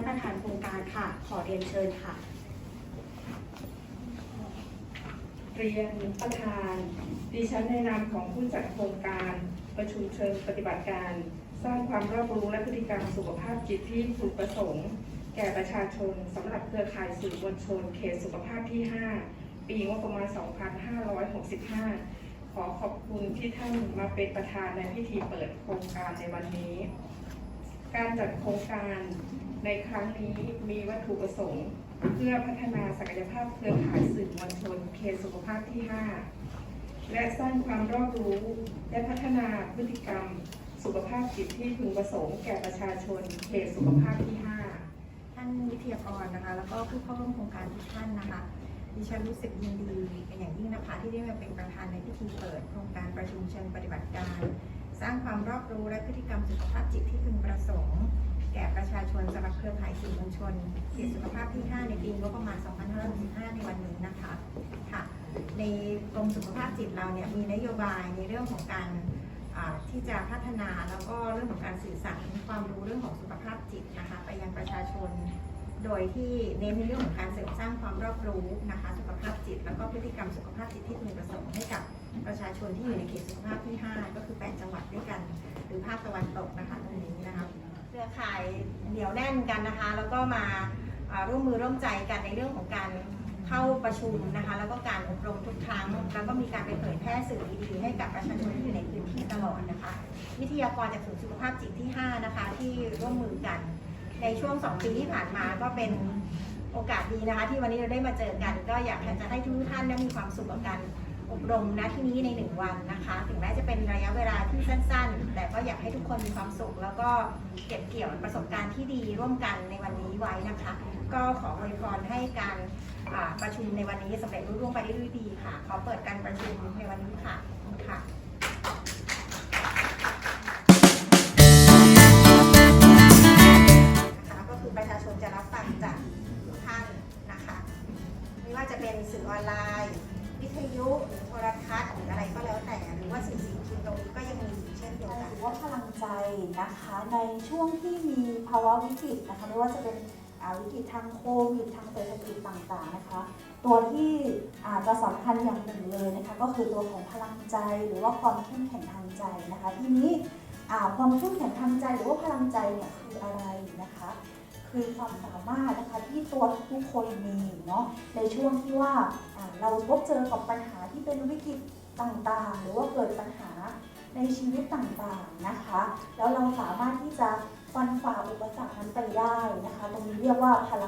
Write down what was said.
านโค่ะ ขอเรียนเชิญค่ะ เรียนประธาน ดิฉันในนามของผู้จัดโครงการประชุมเชิงปฏิบัติการ สร้างความรอบรู้และพฤติกรรมสุขภาพจิตที่ถูกประสงค์ แก่ประชาชนสำหรับเครือข่ายสื่อมวลชน เขตสุขภาพที่ 5 ปีงบประมาณ 2565 ขอขอบคุณที่ท่านมาเป็นประธานในพิธีเปิดโครงการในวันนี้การจัดโครงการ ในครั้งนี้มีวัตถุประสงค์ เพื่อพัฒนาศักยภาพเครือข่ายสื่อมวลชนเขตสุขภาพที่ 5 และสร้างความรอบรู้ และพัฒนาพฤติกรรม สุขภาพจิตที่พึงประสงค์แก่ประชาชนเขตสุขภาพที่ 5 ท่านวิทยากรนะคะ แล้วก็ผู้เข้าร่วมโครงการทุกท่านนะคะดิฉันรู้สึกยินดีเป็นอย่างยิ่งนะคะที่ได้มาเป็นประธานในพิธีเปิดโครงการประชุมเชิงปฏิบัติการ สร้างความรอบรู้และพฤติกรรมสุขภาพจิตที่พึงประสงค์ นเขตสุขภาพที่ 5 ในปีงบประมาณ 2565 ในวันนี้นะคะค่ะ ในกรมสุขภาพจิตเราเนี่ยมีนโยบายในเรื่องของการที่จะพัฒนาแล้วก็เรื่องของการสื่อสารความรู้เรื่องของสุขภาพจิตนะคะไปยังประชาชน โดยที่เน้นในเรื่องของการเสริมสร้างความรอบรู้นะคะสุขภาพจิต แล้วก็พฤติกรรมสุขภาพจิตที่พึงประสงค์ให้กับประชาชนที่อยู่ในเขตสุขภาพที่ 5 ก็คือ 8 จังหวัดด้วยกัน หรือภาคตะวันตกนะคะ อข่ายเหนียวแน่นกันนะคะ แล้วก็มาร่วมมือร่วมใจกันในเรื่องของการเข้าประชุมนะคะ แล้วก็การอบรมทุกครั้ง แล้วก็มีการไปเผยแพร่สื่อดีๆให้กับประชาชนที่อยู่ในพื้นที่ตลอดนะคะ วิทยากรจากศูนย์สุขภาพจิตที่ 5 นะคะ ที่ร่วมมือกัน ในช่วง 2 ปีที่ผ่านมาก็เป็นโอกาสดีนะคะ ที่วันนี้เราได้มาเจอกัน ก็อยากจะให้ทุกท่านได้มีความสุขกับการอบรมณที่นี้ใน 1 วันนะคะ ถึงแม้จะเป็นระยะเวลาที่สั้น ๆ แต่ก็อยาก ทุกคนมีความสุข แล้วก็เก็บเกี่ยวประสบการณ์ที่ดีร่วมกันในวันนี้ไว้นะคะ ก็ขออวยพรให้การประชุมในวันนี้สำเร็จรุ่ร่วงไปได้ด้วยดีค่ะ ขอเปิดการประชุมในวันนี้ค่ะขอบคุณค่ะนะคะก็คือประชาชนจะรับฟังจากทุกท่านนะคะ ไม่ว่าจะเป็นสื่อออนไลน์ วิทยุหรือโทรทัศน์หรืออะไรก็แล้วแต่ หรือว่าสื่อสิ่งพิมพ์ตรงนี้ก็ยังมี นะคะในช่วงที่มีภาวะวิกฤตนะคะไม่ว่าจะเป็นวิกฤตทางโควิดทางเศรษฐกิจต่างๆนะคะ ตัวที่อาจจะสำคัญอย่างหนึ่งเลยนะคะก็คือตัวของพลังใจหรือว่าความเข้มแข็งทางใจนะคะทีนี้ความเข้มแข็งทางใจหรือว่าพลังใจเนี่ยคืออะไรนะคะ คือความสามารถนะคะที่ตัวทุกคนมีเนาะในช่วงที่ว่าเราพบเจอกับปัญหาที่เป็นวิกฤตต่างๆ หรือว่าเกิดปัญหา ในชีวิตต่างๆนะคะ แล้วเราสามารถที่จะฟันฝ่าอุปสรรคนั้นไปได้นะคะ ตรงนี้เรียกว่าพลัง